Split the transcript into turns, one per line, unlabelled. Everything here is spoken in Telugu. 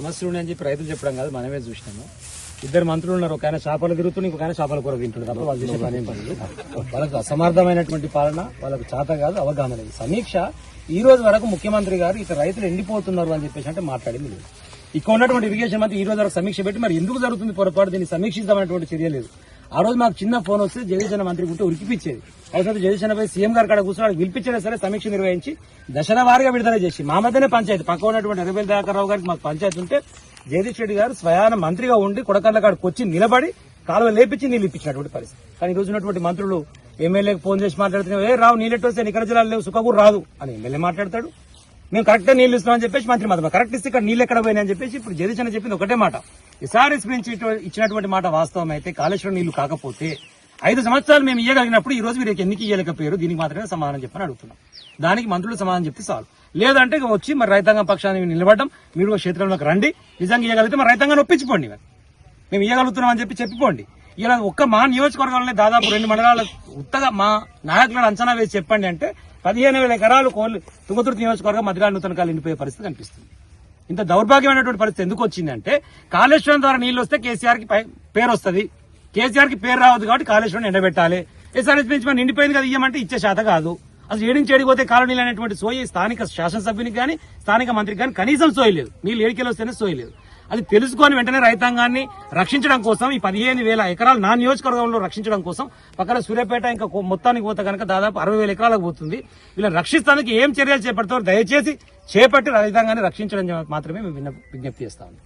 సమస్యలు ఉన్నాయని చెప్పి రైతులు చెప్పడం కాదు మనమే చూసినాము. ఇద్దరు మంత్రులు ఉన్నారు ఒక ఆయన చేపలు తిరుగుతున్న ఇంకొక ఆయన చేపల కూర తింటున్నారు తప్ప వాళ్ళు చేసే పని వాళ్ళకు అసమర్థమైనటువంటి పాలన వాళ్ళకు చేత కాదు అవగాహన లేదు. సమీక్ష ఈ రోజు వరకు ముఖ్యమంత్రి గారు ఇక రైతులు ఎండిపోతున్నారు అని చెప్పేసి అంటే మాట్లాడింది లేదు. ఇక్కడ ఉన్నటువంటి ఇరిగేషన్ మంత్రి ఈ రోజు వరకు సమీక్ష పెట్టి మరి ఎందుకు జరుగుతుంది పొరపాటు? దీన్ని సమీక్షిద్దామనేటువంటి చర్య లేదు. ఆ రోజు మాకు చిన్న ఫోన్ వస్తే జగదీశన మంత్రి గుంటే ఉరికిపించేది. అవసరం జగదీశన పోయి సీఎం గారు అక్కడ కూర్చొని పిలిపించినా సరే సమీక్ష నిర్వహించి దశల వారిగా విడుదల చేసి మా మధ్యనే పంచాయతీ. పక్క ఉన్నటువంటి ఎర్రబెల్లి దయాకర్రావు గారికి మాకు పంచాయతీ ఉంటే జగదీష్ రెడ్డి గారు స్వయాన మంత్రిగా ఉండి కొడకళ్ళ కాడికి వచ్చి నిలబడి కాలువ లేపించి నీళ్ళు ఇప్పించినటువంటి పరిస్థితి. కానీ ఈ రోజు ఉన్నటువంటి మంత్రులు ఎమ్మెల్యేకి ఫోన్ చేసి మాట్లాడుతున్నారు ఏ రావు నీళ్ళు వస్తే నికర జిల్లాలు లేవు సుఖకూరు రాదు అని ఎమ్మెల్యే మాట్లాడతాడు. మేము కరెక్ట్గా నీళ్ళు ఇస్తున్నామని చెప్పేసి మంత్రి మాత్రం కరెక్ట్ ఇస్తే ఇక్కడ నీళ్ళు ఎక్కడ పోయినాయని చెప్పేసి ఇప్పుడు జగదీశ్ అని చెప్పింది ఒకటే మాట. ఎస్ఆర్ఎస్ నుంచి ఇచ్చినటువంటి మాట వాస్తవం అయితే కాళేశ్వరం నీళ్ళు కాకపోతే ఐదు సంవత్సరాలు మేము ఇవ్వగలిగినప్పుడు ఈ రోజు మీరు ఎందుకు ఇవ్వలేకపోయారు దీనికి మాత్రమే సమాధానం చెప్పని అడుగుతున్నాం. దానికి మంత్రులు సమాధానం చెప్తే చాలు. లేదంటే ఇక వచ్చి మరి రైతాంగం పక్షాన్ని నిలబడడం మీరు క్షేత్రంలోకి రండి. నిజంగా ఇవ్వగలిగితే మరి రైతాంగాన్ని ఒప్పించుకోండి మరి. మేము ఇవ్వగలుగుతున్నాం అని చెప్పి చెప్పిపోండి ఇలా ఒక్క మా నియోజకవర్గంలోనే దాదాపు రెండు మండలాల ఉత్తగా మా నాయకులను అంచనా వేసి చెప్పండి అంటే పదిహేను వేల ఎకరాలు కోళ్ళు తుంగతుర్తి నియోజకవర్గం మధ్యగా నూతన కాలు ఎండిపోయే పరిస్థితి కనిపిస్తుంది. ఇంత దౌర్భాగ్యమైనటువంటి పరిస్థితి ఎందుకు వచ్చిందంటే కాళేశ్వరం ద్వారా నీళ్ళు వస్తే కేసీఆర్కి పై- పేరు వస్తుంది కేసీఆర్కి పేరు రావద్దు కాబట్టి కాళేశ్వరం ఎండబెట్టాలి. ఎస్ఆర్ఎస్ నుంచి మనం నిండిపోయింది కదా ఇయ్యమంటే ఇచ్చే శాత కాదు. అసలు ఏడించి ఏడిపోతే కాలనీలు అనేటువంటి సోయి స్థానిక శాసనసభ్యునికి కానీ స్థానిక మంత్రికి కానీ కనీసం సోయలేదు నీళ్ళు ఏడికెళ్ళి వస్తేనే సోయలేదు అది తెలుసుకొని వెంటనే రైతాంగాన్ని రక్షించడం కోసం ఈ పదిహేను వేల ఎకరాలు నా నియోజకవర్గంలో రక్షించడం కోసం పక్కన సూర్యాపేట ఇంకా మొత్తానికి పోతే కనుక దాదాపు అరవై వేల ఎకరాలకు పోతుంది. వీళ్ళని రక్షిస్తానికి ఏం చర్యలు చేపడతారో దయచేసి చేపట్టి రైతాంగాన్ని రక్షించడం మాత్రమే మేము విజ్ఞప్తి చేస్తాము